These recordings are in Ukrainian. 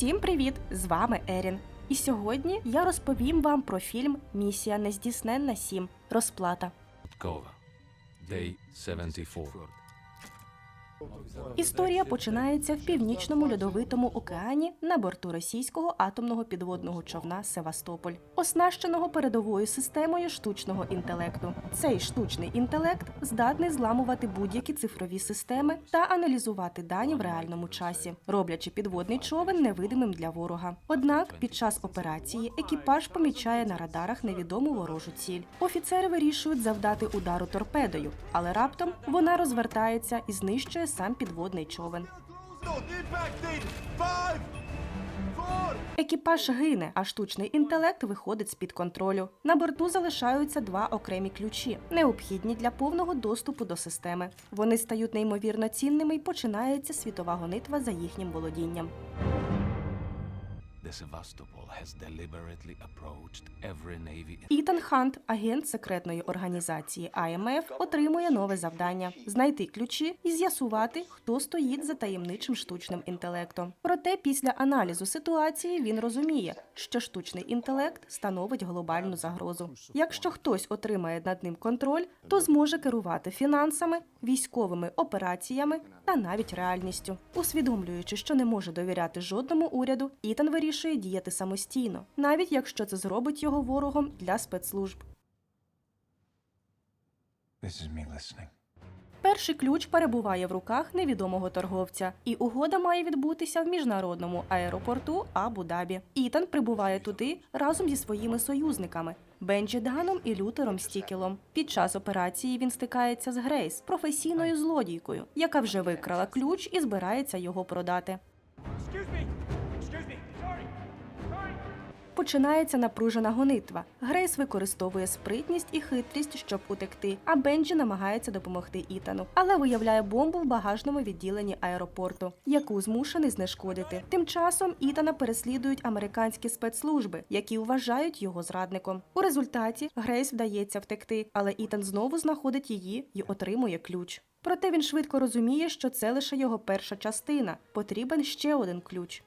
Усім привіт! З вами Ерін. І сьогодні я розповім вам про фільм Місія нездійсненна 7. Розплата. Кова. Day 74. Історія починається в північному льодовитому океані на борту російського атомного підводного човна Севастополь, оснащеного передовою системою штучного інтелекту. Цей штучний інтелект здатний зламувати будь-які цифрові системи та аналізувати дані в реальному часі, роблячи підводний човен невидимим для ворога. Однак під час операції екіпаж помічає на радарах невідому ворожу ціль. Офіцери вирішують завдати удару торпедою, але раптом вона розвертається і знищує сам підводний човен. Екіпаж гине, а штучний інтелект виходить з під контролю. На борту залишаються два окремі ключі, необхідні для повного доступу до системи. Вони стають неймовірно цінними і починається світова гонитва за їхнім володінням. The Sevastopol Ітан Хант, агент секретної організації АМФ, отримує нове завдання знайти ключі і з'ясувати, хто стоїть за таємничим штучним інтелектом. Проте після аналізу ситуації він розуміє, що штучний інтелект становить глобальну загрозу. Якщо хтось отримає над ним контроль, то зможе керувати фінансами, військовими операціями та навіть реальністю. Усвідомлюючи, що не може довіряти жодному уряду, Ітан вирішує діяти самостійно, навіть якщо це зробить його ворогом для спецслужб. This is me listening. Перший ключ перебуває в руках невідомого торговця, і угода має відбутися в міжнародному аеропорту Абу-Дабі. Ітан прибуває туди разом зі своїми союзниками. Бенджі Даном і Лютером Стікелом. Під час операції він стикається з Грейс, професійною злодійкою, яка вже викрала ключ і збирається його продати. Починається напружена гонитва. Грейс використовує спритність і хитрість, щоб утекти, а Бенджі намагається допомогти Ітану, але виявляє бомбу в багажному відділенні аеропорту, яку змушений знешкодити. Тим часом Ітана переслідують американські спецслужби, які вважають його зрадником. У результаті Грейс вдається втекти, але Ітан знову знаходить її і отримує ключ. Проте він швидко розуміє, що це лише його перша частина. Потрібен ще один ключ.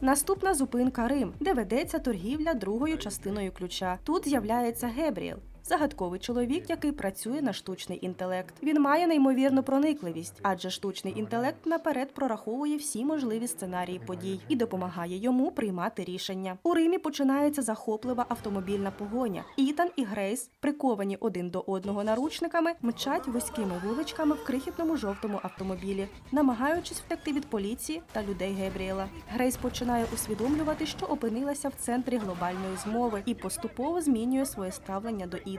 Наступна зупинка Рим, де ведеться торгівля другою частиною ключа. Тут з'являється Гебріел. Загадковий чоловік, який працює на штучний інтелект. Він має неймовірну проникливість, адже штучний інтелект наперед прораховує всі можливі сценарії подій і допомагає йому приймати рішення. У Римі починається захоплива автомобільна погоня. Ітан і Грейс, приковані один до одного наручниками, мчать вузькими вуличками в крихітному жовтому автомобілі, намагаючись втекти від поліції та людей Гебріела. Грейс починає усвідомлювати, що опинилася в центрі глобальної змови і поступово змінює своє ставлення до Ітана.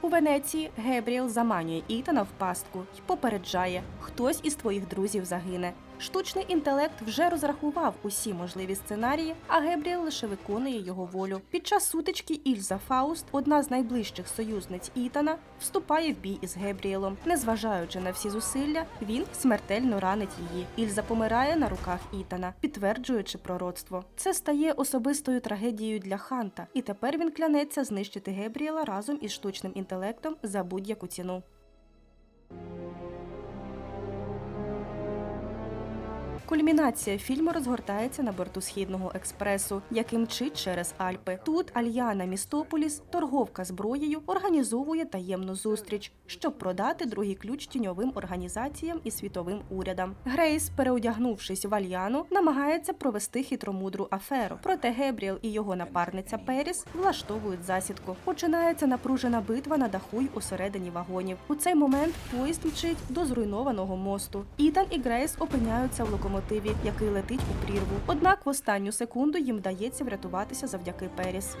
У Венеції Гебріел заманює Ітана в пастку і попереджає, хтось із твоїх друзів загине. Штучний інтелект вже розрахував усі можливі сценарії, а Гебріел лише виконує його волю. Під час сутички Ільза Фауст, одна з найближчих союзниць Ітана, вступає в бій із Гебріелом. Незважаючи на всі зусилля, він смертельно ранить її. Ільза помирає на руках Ітана, підтверджуючи пророцтво. Це стає особистою трагедією для Ханта, і тепер він клянеться знищити Гебріела разом із штучним інтелектом за будь-яку ціну. Кульмінація фільму розгортається на борту східного експресу, який мчить через Альпи. Тут Альяна Містополіс, торговка зброєю, організовує таємну зустріч, щоб продати другий ключ тіньовим організаціям і світовим урядам. Грейс, переодягнувшись в Альяну, намагається провести хитромудру аферу. Проте Гебріел і його напарниця Періс влаштовують засідку. Починається напружена битва на даху й усередині вагонів. У цей момент поїзд мчить до зруйнованого мосту. Ітан і Грейс опиняються в локомотиві, який летить у прірву. Однак в останню секунду їм вдається врятуватися завдяки Періс.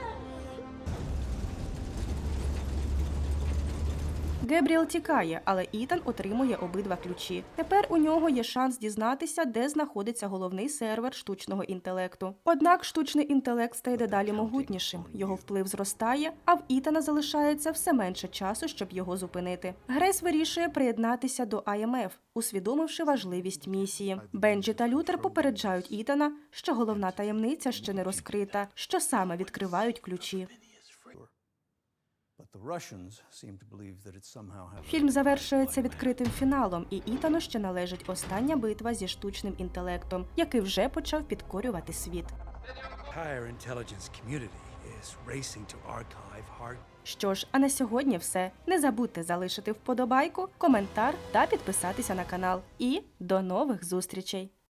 Гебріел тікає, але Ітан отримує обидва ключі. Тепер у нього є шанс дізнатися, де знаходиться головний сервер штучного інтелекту. Однак штучний інтелект стає дедалі могутнішим, його вплив зростає, а в Ітана залишається все менше часу, щоб його зупинити. Грейс вирішує приєднатися до АМФ, усвідомивши важливість місії. Бенджі та Лютер попереджають Ітана, що головна таємниця ще не розкрита, що саме відкривають ключі. Фільм завершується відкритим фіналом, і Ітану ще належить остання битва зі штучним інтелектом, який вже почав підкорювати світ. Що ж, а на сьогодні все. Не забудьте залишити вподобайку, коментар та підписатися на канал. І до нових зустрічей!